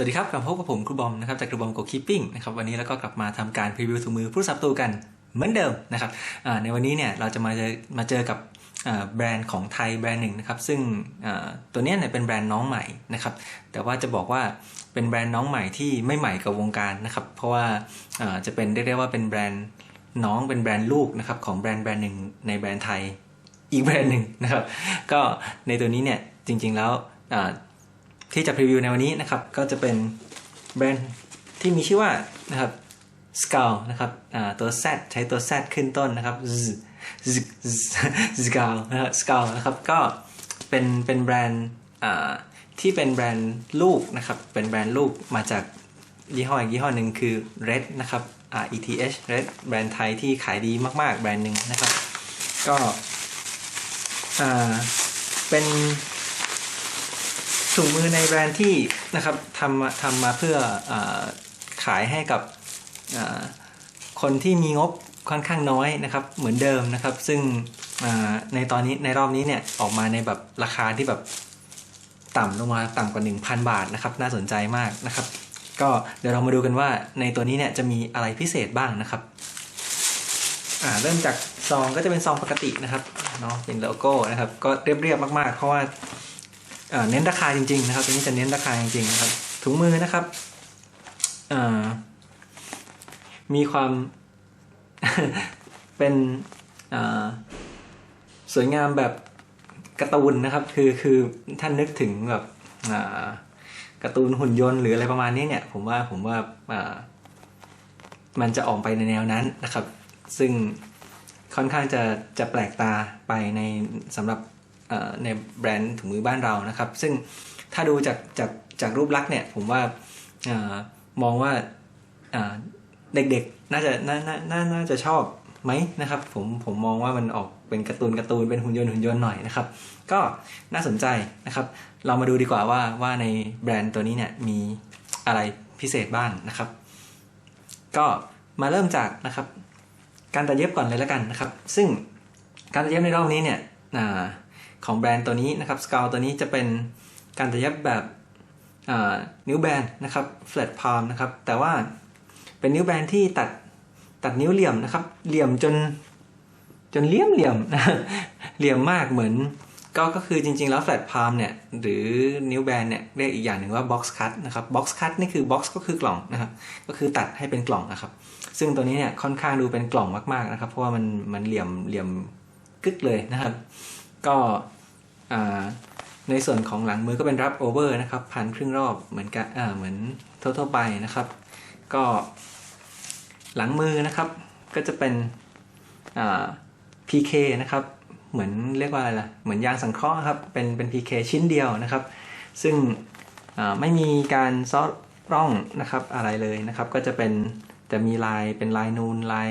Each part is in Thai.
วัสดีครับกลับพบกับผมครูบอมนะครับจากครูบอมโกคีปิ้งนะครับวันนี้แล้วก็กลับมาทำการพรีวิวถุงมือผู้สับตูกันเหมือนเดิมนะครับในวันนี้เนี่ยเราจะมาเจอมาเจอกับแบรนด์ของไทยแบรนด์หนึ่งนะครับซึ่งตัวนี้เนี่ยเป็นแบรนด์น้องใหม่นะครับแต่ว่าจะบอกว่าเป็นแบรนด์น้องใหม่ที่ไม่ใหม่กับวงการนะครับเพราะว่าจะเป็นเรียกได้ว่าเป็นแบรนด์น้องเป็นแบรนด์ลูกนะครับของแบรนด์แบรนด์หนึ่งในแบรนด์ไทยอีกแบรนด์หนึ่งนะครับก็ในตัวนี้เนี่ยจริงๆแล้ว ที่จะพรีวิวในวันนี้นะครับ ก็จะเป็นแบรนด์ที่มีชื่อว่านะครับ s c a l นะครับตัว Z ใช้ตัว Z ขึ้นต้นนะครับ Z Z Z c a l นะครับ s c a l นะครับก็เป็นเป็นแบรนด์ที่เป็นแบรนด์ลูกนะครับ เป็นแบรนด์ลูกมาจากยี่ห้ออีกยี่ห้อหนึ่งคือ Red นะครับ R E T H Red แบรนด์ไทยที่ขายดีมาก ๆ แบรนด์หนึ่งนะครับ ก็เป็น ถุงมือในแบรนด์ที่นะครับทำมาทำมาเพื่ออขายให้กับคนที่มีงบค่อนข้างน้อยนะครับ เหมือนเดิมนะครับ ซึ่งในตอนนี้ในรอบนี้เนี่ยออกมาในแบบราคาที่แบบต่ำลงมาต่ำกว่า 1,000 บาทนะครับ น่าสนใจมากนะครับ ก็เดี๋ยวเรามาดูกันว่าในตัวนี้เนี่ยจะมีอะไรพิเศษบ้างนะครับเริ่มจากซองก็จะเป็นซองปกตินะครับเนาะเป็นโลโก้นะครับ ก็เรียบๆมากๆ เพราะว่า เน้นราคาจริง ๆ นะครับ ตัวนี้จะเน้นราคาจริงๆนะครับ ถุงมือนะครับมีความเป็นสวยงามแบบการ์ตูนนะครับ คือคือท่านนึกถึงแบบการ์ตูนหุ่นยนต์หรืออะไรประมาณนี้เนี่ย ผมว่าผมว่ามันจะออกไปในแนวนั้นนะครับ ซึ่งค่อนข้างจะจะแปลกตาไปในสำหรับ ในแบรนด์ถุงมือบ้านเรานะครับ ซึ่งถ้าดูจากจากจากรูปลักษณ์เนี่ยผมว่ามองว่าเด็กๆน่าจะน่าน่าน่าจะชอบไหมนะครับผมผมมองว่ามันออกเป็นการ์ตูนการ์ตูนเป็นหุ่นยนต์หุ่นยนต์หน่อยนะครับ ก็น่าสนใจนะครับ เรามาดูดีกว่าว่าว่าในแบรนด์ตัวนี้เนี่ยมีอะไรพิเศษบ้างนะครับ ก็มาเริ่มจากนะครับ การตัดเย็บก่อนเลยแล้วกันนะครับ ซึ่งการตัดเย็บในรอบนี้เนี่ยอา ของแบรนด์ตัวนี้นะครับสกาวตัวนี้จะเป็นการตัดเย็บแบบนิ้วแบนนะครับ flat palm นะครับ แต่ว่าเป็นนิ้วแบนที่ตัดตัดนิ้วเหลี่ยมนะครับ เหลี่ยมจนจนเลี่ยมเหลี่ยมนะเหลี่ยมมากเหมือน ก็ก็คือจริงๆแล้ว flat palm เนี่ยหรือนิ้วแบนเนี่ยเรียกอีกอย่างหนึ่งว่า box cut นะครับ box cut นี่คือ box ก็คือกล่องนะครับก็คือตัดให้เป็นกล่องนะครับ ซึ่งตัวนี้เนี่ยค่อนข้างดูเป็นกล่องมากๆนะครับ เพราะว่ามันมันเหลี่ยมเหลี่ยมกึกเลยนะครับ ก็ในส่วนของหลังมือก็เป็นรับโอเวอร์นะครับพันครึ่งรอบเหมือนกันเหมือนทั่วๆไปนะครับ ก็หลังมือนะครับก็จะเป็น PK นะครับ เหมือนเรียกว่าอะไรล่ะ เหมือนยางสังเคราะห์ครับ เป็นเป็น PK ชิ้นเดียวนะครับ ซึ่งไม่มีการซอสร่องนะครับอะไรเลยนะครับ ก็จะเป็นจะมีลายเป็นลายนูนลาย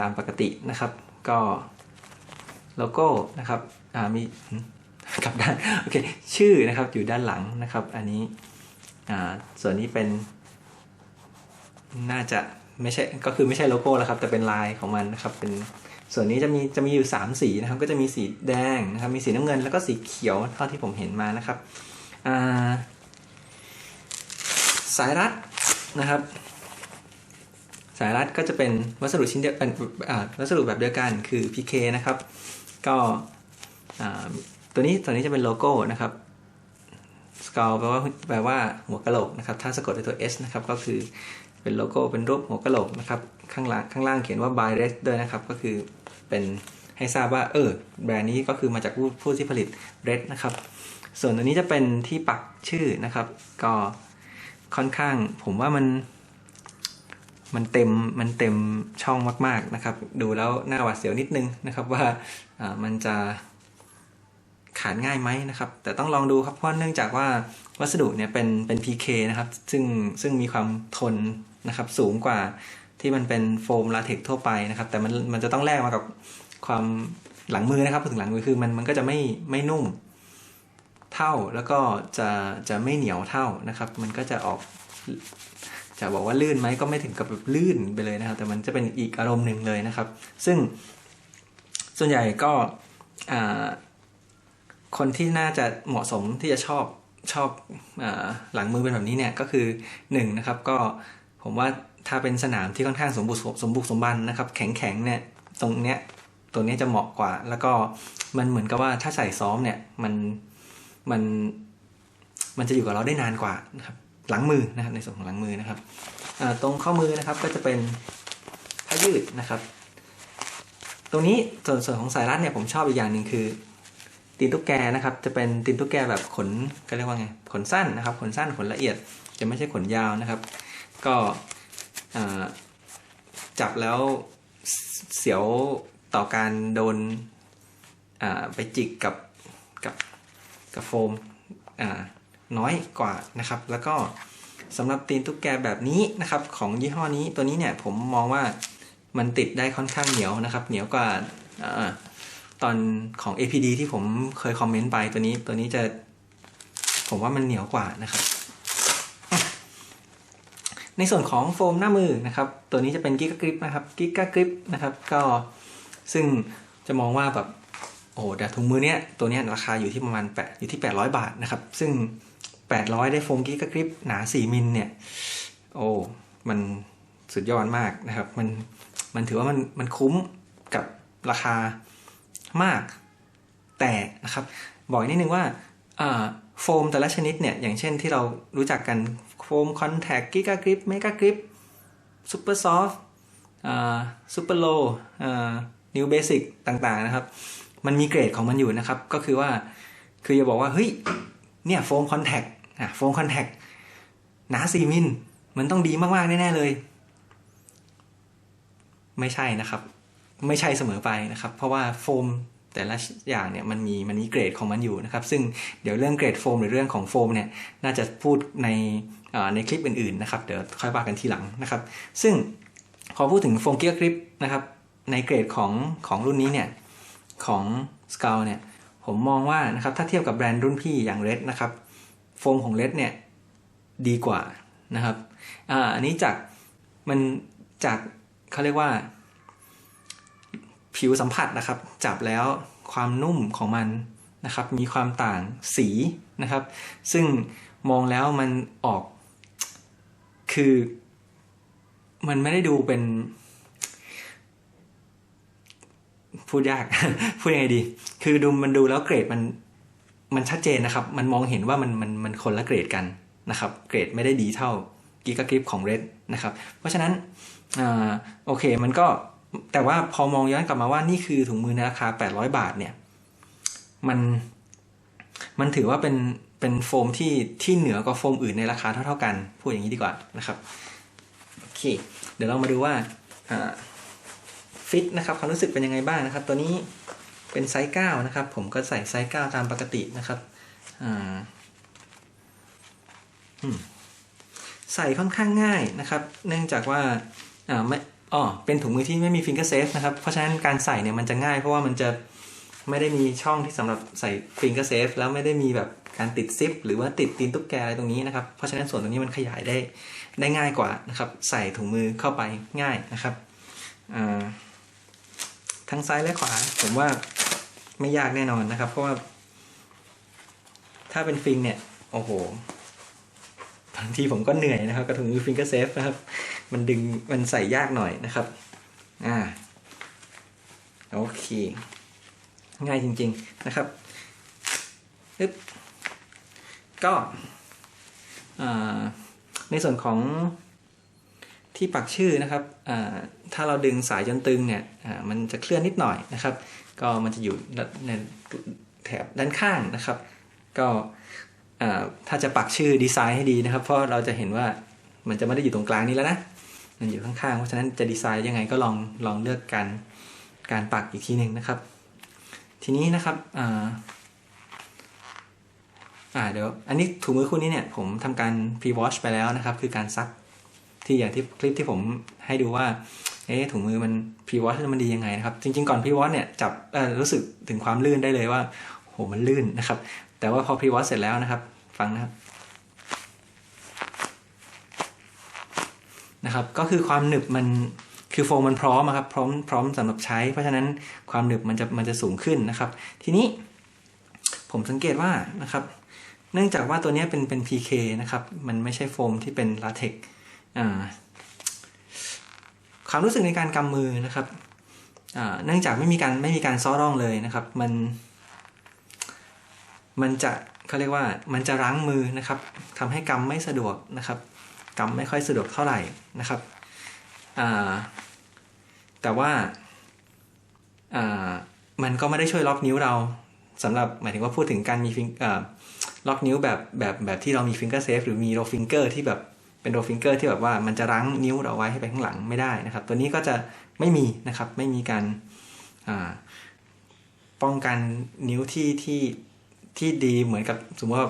ตามปกตินะครับ ก็ โลโก้นะครับมีกลับด้านโอเคชื่อนะครับอยู่ด้านหลังนะครับ อันนี้ส่วนนี้เป็น น่าจะไม่ใช่ก็คือไม่ใช่โลโก้แล้วครับ แต่เป็นลายของมันนะครับ เป็นส่วนนี้จะมีจะมีอยู่ 3 สีนะครับ ก็จะมีสีแดงนะครับ มีสีน้ำเงินแล้วก็สีเขียวเท่าที่ผมเห็นมานะครับาสายรัดนะครับ สายรัดก็จะเป็นวัสดุชิ้นเดียวเป็นวัสดุแบบเดียวกันคือ PK นะครับ ก็ตัวนี้ตัวนี้จะเป็นโลโก้นะครับสกอลแปลว่าแปลว่าหัวกะโหลกนะครับ ถ้าสะกดด้วยตัว S นะครับ ก็คือเป็นโลโก้เป็นรูปหัวกะโหลกนะครับ ข้างล่างข้างล่างเขียนว่า by Red ด้วยนะครับ ก็คือเป็นให้ทราบว่า เออ แบรนด์นี้ก็คือมาจากผู้ผู้ที่ผลิต Red นะครับ ส่วนอันนี้จะเป็นที่ปักชื่อนะครับ ก็ค่อนข้างผมว่ามัน มันเต็มมันเต็มช่องมาก ๆนะครับ ดูแล้วหน้าหวาดเสียวนิดนึงนะครับว่าอ่ามันจะขาดง่ายไหมนะครับ แต่ต้องลองดูครับเพราะเนื่องจากว่าวัสดุเนี่ยเป็นเป็น PK นะครับ ซึ่งซึ่งมีความทนนะครับสูงกว่าที่มันเป็นโฟมลาเทกทั่วไปนะครับ แต่มันมันจะต้องแลกมากับความหลังมือนะครับถึงหลังมือคือมันมันก็จะไม่ไม่นุ่มเท่าแล้วก็จะจะไม่เหนียวเท่านะครับ มันก็จะออก จะบอกว่าลื่นไหมก็ไม่ถึงกับแบบลื่นไปเลยนะครับ แต่มันจะเป็นอีกอารมณ์หนึ่งเลยนะครับ ซึ่งส่วนใหญ่ก็คนที่น่าจะเหมาะสมที่จะชอบชอบอหลังมือเป็นแบบนี้เนี่ยก็คือหนึ่งนะครับก็ผมว่าถ้าเป็นสนามที่ค่อนข้างสมบูรณ์สมบุกสมบันนะครับ แข็งแข็งเนี่ยตรงเนี้ยตัวเนี้ยจะเหมาะกว่า แล้วก็มันเหมือนกับว่าถ้าใส่ซ้อมเนี่ยมันมันมันจะอยู่กับเราได้นานกว่านะครับ หลังมือนะครับในส่วนของหลังมือนะครับตรงข้อมือนะครับก็จะเป็นผ้ายืดนะครับ ตรงนี้ส่วนส่วนของสายรัดเนี่ยผมชอบอีกอย่างหนึ่งคือ ตีนตุ๊กแกนะครับจะเป็นตีนตุ๊กแกแบบขนก็เรียกว่าไงขนสั้นนะครับขนสั้นขนละเอียดจะไม่ใช่ขนยาวนะครับ ก็จับแล้วเสียวต่อการโดนไปจิกกับกับกับโฟมอ่า น้อยกว่านะครับ แล้วก็สำหรับตีนตุ๊กแกแบบนี้นะครับ ของยี่ห้อนี้ตัวนี้เนี่ยผมมองว่ามันติดได้ค่อนข้างเหนียวนะครับ เหนียวกว่าอตอนของ APD ที่ผมเคยคอมเมนต์ไปตัวนี้ตัวนี้จะผมว่ามันเหนียวกว่านะครับ ในส่วนของโฟมหน้ามือนะครับ ตัวนี้จะเป็นกิกกริปนะครับกิกกริปนะครับ ก็ซึ่งจะมองว่าแบบ โอ้แต่ถุงมือเนี้ยตัวเนี้ยราคาอยู่ที่ประมาณแปดอยู่ที่ 800 บาทนะครับ ซึ่ง 800 ได้โฟมกิกกริปหนา 4 มิลเนี่ย โอ้มันสุดยอดมากนะครับ มันมันถือว่ามันมันคุ้มกับราคามาก แต่นะครับบอกอีกนิดนึงว่าอ่าโฟมแต่ละชนิดเนี่ย อย่างเช่นที่เรารู้จักกันโฟมคอนแทคกิกากริปเมกากริปซูเปอร์ซอฟต์ซูเปอร์โลนิวเบสิกต่างๆนะครับ มันมีเกรดของมันอยู่นะครับ ก็คือว่าคืออย่าบอกว่าเฮ้ยเนี่ยโฟมคอนแทคอะโฟมคอนแทคหนาสี่มิลมันต้องดีมากๆแน่ๆเลย ไม่ใช่นะครับ ไม่ใช่เสมอไปนะครับ เพราะว่าโฟมแต่ละอย่างเนี่ยมันมีมันมีเกรดของมันอยู่นะครับ ซึ่งเดี๋ยวเรื่องเกรดโฟมหรือเรื่องของโฟมเนี่ยน่าจะพูดในในคลิปอื่นๆนะครับ เดี๋ยวค่อยว่ากันทีหลังนะครับ ซึ่งพอพูดถึงโฟมเกียร์กริปนะครับในเกรดของของรุ่นนี้เนี่ย ของสก l เนี่ยผมมองว่านะครับถ้าเทียบกับแบรนด์รุ่นพี่อย่าง Red นะครับโฟมของ Red เนี่ยดีกว่านะครับอ่าอันนี้จากมันจากเขาเรียกว่า ผิวสัมผัสนะครับ จับแล้วความนุ่มของมันนะครับ มีความต่างสีนะครับ ซึ่งมองแล้วมันออกคือ มันไม่ได้ดูเป็น พูดยาก พูดยังไงดี คือดูมันดูแล้วเกรดมันมันชัดเจนนะครับ มันมองเห็นว่ามันมันมันคนละเกรดกันนะครับ เกรดไม่ได้ดีเท่ากิกากริปของ Red นะครับ เพราะฉะนั้นอ่าโอเคมันก็แต่ว่าพอมองย้อนกลับมาว่านี่คือถุงมือในราคา 800 บาทเนี่ย มันมันถือว่าเป็นเป็นโฟมที่ที่เหนือกว่าโฟมอื่นในราคาเท่าๆกัน พูดอย่างนี้ดีกว่านะครับ โอเค เดี๋ยวเรามาดูว่า ฟิตนะครับความรู้สึกเป็นยังไงบ้างนะครับ ตัวนี้เป็นไซส์9นะครับ ผมก็ใส่ไซส์9ตามปกตินะครับอ่าอืมใส่ค่อนข้างง่ายนะครับ เนื่องจากว่าอ่าไม่อ๋อเป็นถุงมือที่ไม่มีฟิงเกอร์เซฟนะครับ เพราะฉะนั้นการใส่เนี่ยมันจะง่ายเพราะว่ามันจะไม่ได้มีช่องที่สำหรับใส่ฟิงเกอร์เซฟแล้วไม่ได้มีแบบการติดซิปหรือว่าติดตีนตุ๊กแกอะไรตรงนี้นะครับ เพราะฉะนั้นส่วนตรงนี้มันขยายได้ได้ง่ายกว่านะครับ ใส่ถุงมือเข้าไปง่ายนะครับอ่า ทั้งซ้ายและขวา ผมว่าไม่ยากแน่นอนนะครับ เพราะว่า ถ้าเป็นฟิงเนี่ย โอ้โหบางทีผมก็เหนื่อยนะครับ กระถุงมือฟิงเกอร์เซฟนะครับ มันดึงมันใส่ยากหน่อยนะครับ อ่าโอเค ง่ายจริง ๆนะครับปึ๊บก็ในส่วนของที่ปักชื่อนะครับอ่า ถ้าเราดึงสายจนตึงเนี่ยมันจะเคลื่อนนิดหน่อยนะครับ ก็มันจะอยู่ในแถบด้านข้างนะครับ ก็ถ้าจะปักชื่อดีไซน์ให้ดีนะครับ เพราะเราจะเห็นว่ามันจะไม่ได้อยู่ตรงกลางนี้แล้วนะมันอยู่ข้างๆ เพราะฉะนั้นจะดีไซน์ยังไงก็ลองลองเลือกการการปักอีกทีหนึ่งนะครับ ทีนี้นะครับอ่าเดี๋ยวอันนี้ถุงมือคู่นี้เนี่ยผมทำการ pre-wash ไปแล้วนะครับ คือการซักที่อย่างที่คลิปที่ผมให้ดูว่า เอ๊ะถุงมือมัน pre-wash มันดียังไงนะครับ จริง ๆ ก่อน pre-wash เนี่ยจับรู้สึกถึงความลื่นได้เลยว่าโหมันลื่นนะครับ แต่ว่าพอ pre-wash เสร็จแล้วนะครับ ฟังนะครับนะครับก็คือความหนึบมันคือโฟมมันพร้อมอะครับพร้อมพร้อมสำหรับใช้ เพราะฉะนั้นความหนึบมันจะมันจะสูงขึ้นนะครับ ทีนี้ผมสังเกตว่านะครับ เนื่องจากว่าตัวนี้เป็นเป็น PK นะครับ มันไม่ใช่โฟมที่เป็นลาเทกอ่า ความรู้สึกในการกำมือนะครับเนื่องจากไม่มีการไม่มีการซ้อร่องเลยนะครับ มัน มันจะเขาเรียกว่ามันจะรั้งมือนะครับทำให้กำไม่สะดวกนะครับกำไม่ค่อยสะดวกเท่าไหร่นะครับแต่ว่ามันก็ไม่ได้ช่วยล็อกนิ้วเราสำหรับหมายถึงว่าพูดถึงการมีฟิงล็อกนิ้วแบบแบบแบบที่เรามีฟิงเกอร์เซฟหรือมีโรฟิงเกอร์ที่แบบ เป็นโรฟิงเกอร์ที่แบบว่ามันจะรั้งนิ้วเราไว้ให้ไปข้างหลังไม่ได้นะครับ ตัวนี้ก็จะไม่มีนะครับไม่มีการป้องกันนิ้วที่ที่ที่ดีเหมือนกับสมมติว่า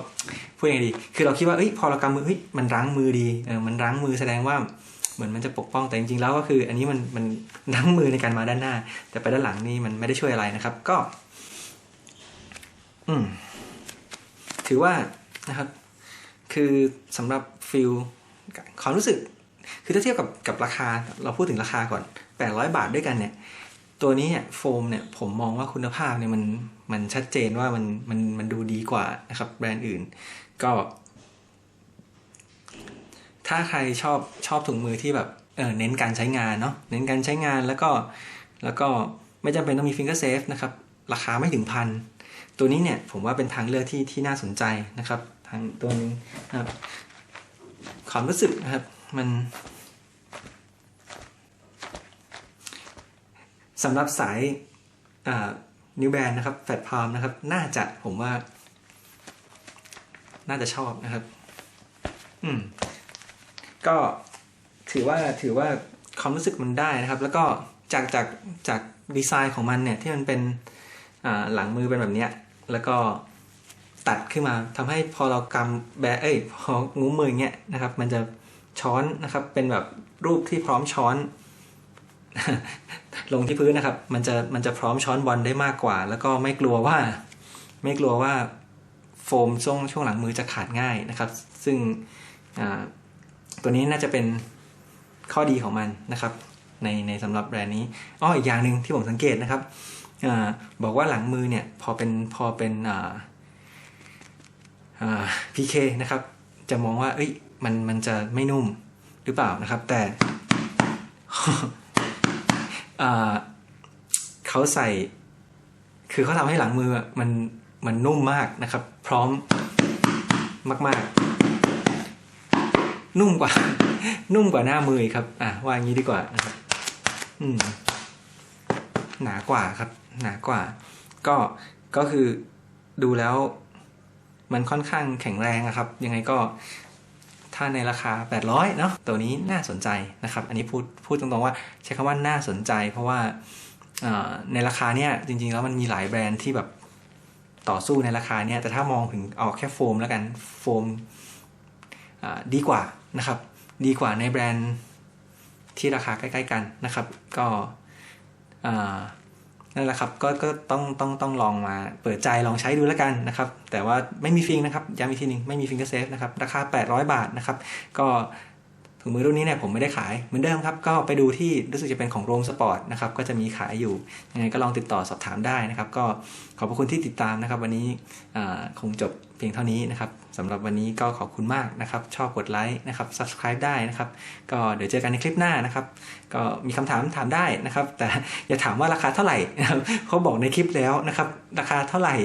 พูดยังไงดี คือเราคิดว่าเอ้ยพอเรากำมือเฮ้ยมันรั้งมือดีเออมันรั้งมือแสดงว่าเหมือนมันจะปกป้องแต่จริงๆแล้วก็คือ อันนี้มันมันรั้งมือในการมาด้านหน้า แต่ไปด้านหลังนี่มันไม่ได้ช่วยอะไรนะครับ ก็ อืมถือว่านะครับ คือสำหรับฟิล ความรู้สึก คือถ้าเทียบกับกับราคาเราพูดถึงราคาก่อน 800 บาทด้วยกันเนี่ย ตัวนี้เนี่ยโฟมเนี่ยผมมองว่าคุณภาพเนี่ยมันมันชัดเจนว่ามันมันมันดูดีกว่านะครับ แบรนด์อื่น ก็ ถ้าใครชอบชอบถุงมือที่แบบเออเน้นการใช้งานเนาะเน้นการใช้งานแล้วก็แล้วก็ไม่จำเป็นต้องมีฟิงเกอร์เซฟนะครับ ราคาไม่ถึงพันตัวนี้เนี่ยผมว่าเป็นทางเลือกที่ที่น่าสนใจนะครับทางตัวนี้นะครับ ความรู้สึกนะครับ มันสำหรับสายนิวแบนนะครับแฟตพามนะครับ น่าจะผมว่า น่าจะชอบนะครับ อืม ก็ถือว่าถือว่าความรู้สึกมันได้นะครับ แล้วก็จากจากจากดีไซน์ของมันเนี่ยที่มันเป็นหลังมือเป็นแบบเนี้ย แล้วก็ ตัดขึ้นมาทำให้พอเรากำแบะเอ้ยพองูมืออย่างเงี้ยนะครับ มันจะช้อนนะครับ เป็นแบบรูปที่พร้อมช้อน ลงที่พื้นนะครับ มันจะมันจะพร้อมช้อนบอลได้มากกว่า แล้วก็ไม่กลัวว่า ไม่กลัวว่าโฟมช่วงช่วงหลังมือจะขาดง่ายนะครับ ซึ่งตัวนี้น่าจะเป็นข้อดีของมันนะครับ ในในสำหรับแบรนด์นี้อ้ออีกอย่างหนึ่งที่ผมสังเกตนะครับอบอกว่าหลังมือเนี่ยพอเป็นพอเป็น พีเคนะครับ จะมองว่า เอ้ย มันมันจะไม่นุ่มหรือเปล่านะครับ แต่เขาใส่ คือเขาทำให้หลังมือมันมันนุ่มมากนะครับ พร้อมมาก ๆ นุ่มกว่า นุ่มกว่าหน้ามือครับ อะว่างี้ดีกว่านะครับอืม หนากว่าครับ หนากว่า ก็ก็คือดูแล้ว มันค่อนข้างแข็งแรงนะครับ ยังไงก็ถ้าในราคา 800 เนาะตัวนี้น่าสนใจนะครับ อันนี้พูดพูดตรงๆว่าใช้คำว่าน่าสนใจ เพราะว่าในราคาเนี้ยจริงๆ แล้วมันมีหลายแบรนด์ที่แบบต่อสู้ในราคาเนี้ยแต่ถ้ามองถึงเอาแค่โฟมแล้วกันโฟมดีกว่านะครับ ดีกว่าในแบรนด์ที่ราคาใกล้ ๆ กันนะครับ ก็ นั่นแหละครับก็ก็ต้องต้องต้องลองมาเปิดใจลองใช้ดูแล้วกันนะครับ แต่ว่าไม่มีฟิงนะครับย้ำอีกทีหนึ่งไม่มีฟิงเกอร์เซฟนะครับราคา 800 บาทนะครับ ก็ ถุงมือรุ่นนี้เนี่ยผมไม่ได้ขายเหมือนเดิมครับก็ไปดูที่รู้สึกจะเป็นของโรมสปอร์ตนะครับก็จะมีขายอยู่ยังไงก็ลองติดต่อสอบถามได้นะครับ ก็ขอบพระคุณที่ติดตามนะครับ วันนี้คงจบเพียงเท่านี้นะครับสำหรับวันนี้ก็ขอบคุณมากนะครับ ชอบกดไลค์นะครับ subscribe ได้นะครับ ก็เดี๋ยวเจอกันในคลิปหน้านะครับ ก็มีคำถามถามได้นะครับ แต่อย่าถามว่าราคาเท่าไหร่นะครับเขาบอกในคลิปแล้วนะครับ ราคาเท่าไหร่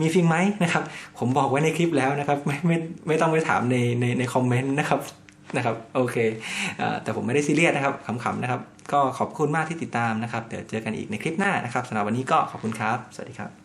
มีฟิงไหมนะครับ ผมบอกไว้ในคลิปแล้วนะครับ ไม่ไม่ไม่ต้องไปถามในในในคอมเมนต์นะครับ นะครับโอเคแต่ผมไม่ได้ซีเรียสนะครับขำๆนะครับ ก็ขอบคุณมากที่ติดตามนะครับ เดี๋ยวเจอกันอีกในคลิปหน้านะครับสำหรับวันนี้ก็ขอบคุณครับ สวัสดีครับ